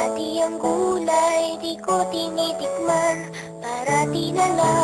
Dati ang gulay di ko tinitikman. Para di na lang.